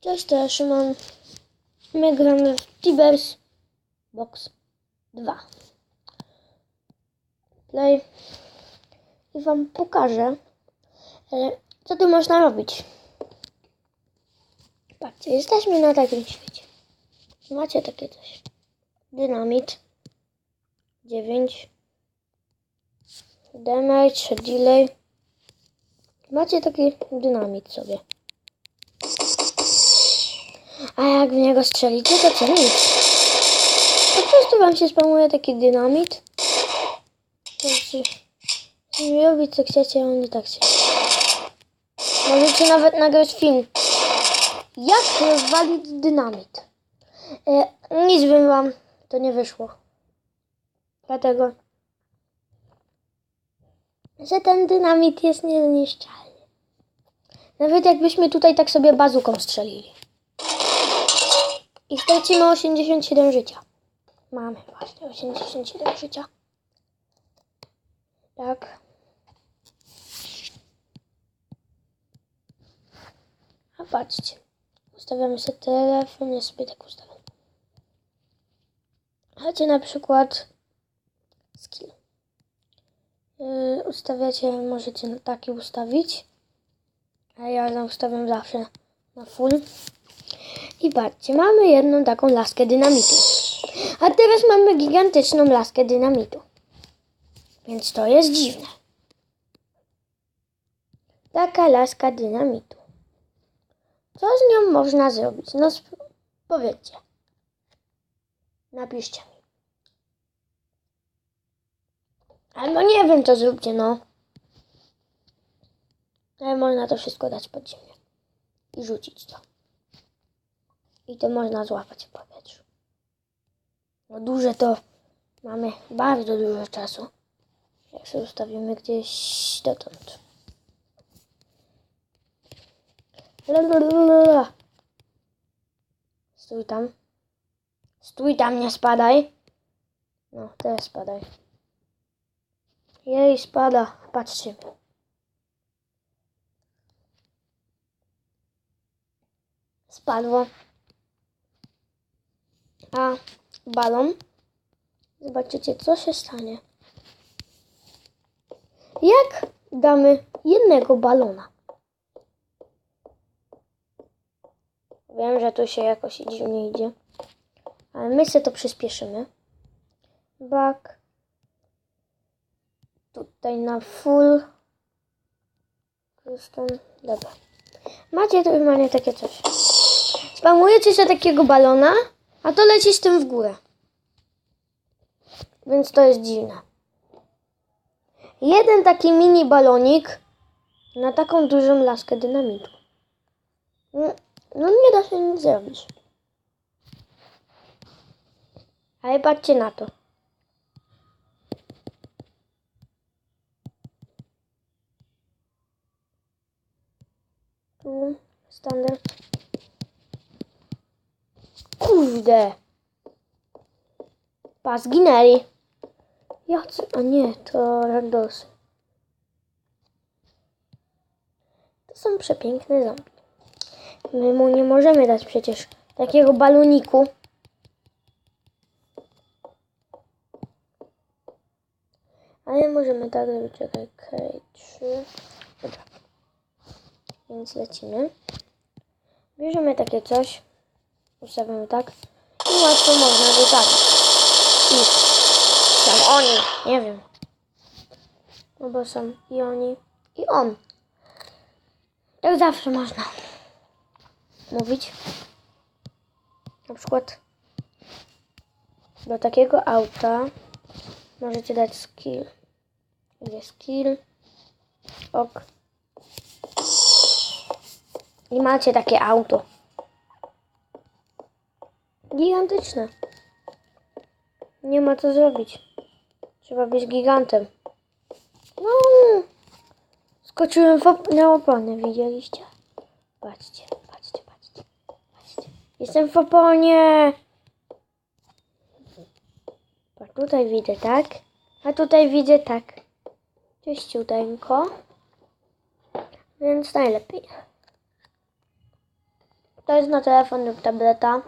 Cześć, to ja Szymon. My gramy w Tibers Box 2. Play. I wam pokażę, e, co tu można robić. Patrzcie, jesteśmy na takim świecie. Macie takie coś. Dynamit. 9. Damage, delay. Macie taki dynamit sobie. A jak w niego strzelicie, to co nic. Po prostu wam się spamuje taki dynamit. Możecie robić co chcecie, a on i tak się. Możecie nawet nagrać film. Jak rozwalić dynamit. E, nic bym wam to nie wyszło. Dlatego, że ten dynamit jest niezniszczalny. Nawet jakbyśmy tutaj tak sobie bazuką strzelili. I stracimy 87 życia. Mamy właśnie 87 życia. Tak. A patrzcie. Ustawiamy sobie telefon, ja sobie tak ustawiam. Chodźcie na przykład skill. Yy, ustawiacie, możecie taki ustawić. A ja ustawiam zawsze na full. I patrzcie, mamy jedną taką laskę dynamitu. A teraz mamy gigantyczną laskę dynamitu. Więc to jest dziwne. Taka laska dynamitu. Co z nią można zrobić? No powiedzcie. Napiszcie mi. Albo nie wiem, co zróbcie, no. Ale można to wszystko dać pod ziemię. I rzucić to. I to można złapać w powietrzu. No duże to mamy bardzo dużo czasu. Jak sobie ustawimy gdzieś dotąd. Lalalala. Stój tam. Stój tam, nie spadaj. No, teraz spadaj. Jej, spada. Patrzcie. Spadło. A balon. Zobaczycie, co się stanie. Jak damy jednego balona? Wiem, że tu się jakoś dziwnie idzie. Ale my sobie to przyspieszymy. Back. Tutaj na full. Custom. Dobra. Macie tu normalnie takie coś. Spamujecie sobie takiego balona, a to leci z tym w górę. Więc to jest dziwne. Jeden taki mini balonik na taką dużą laskę dynamitu. No, nie da się nic zrobić. Ale patrzcie na to. Tu standard. Kurde. Pa, zginęli. Ja chcę... A nie, to Ragdorsy. To są przepiękne zombie. My mu nie możemy dać przecież takiego baloniku. Ale możemy tak zrobić, czekaj, K3. Dobra. Więc lecimy. Bierzemy takie coś. Ustawiamy tak. I łatwo można go tak. I tam oni, nie wiem. No bo są i oni, i on. Tak zawsze można mówić. Na przykład do takiego auta możecie dać skill. Gdzie skill? Ok. I macie takie auto. Gigantyczne. Nie ma co zrobić. Trzeba być gigantem. No. Skoczyłem op- na oponę, widzieliście? Patrzcie, patrzcie, patrzcie, patrzcie. Jestem w oponie. A tutaj widzę tak. A tutaj widzę tak. Czyściuteńko. Więc najlepiej. To jest na telefon lub tableta.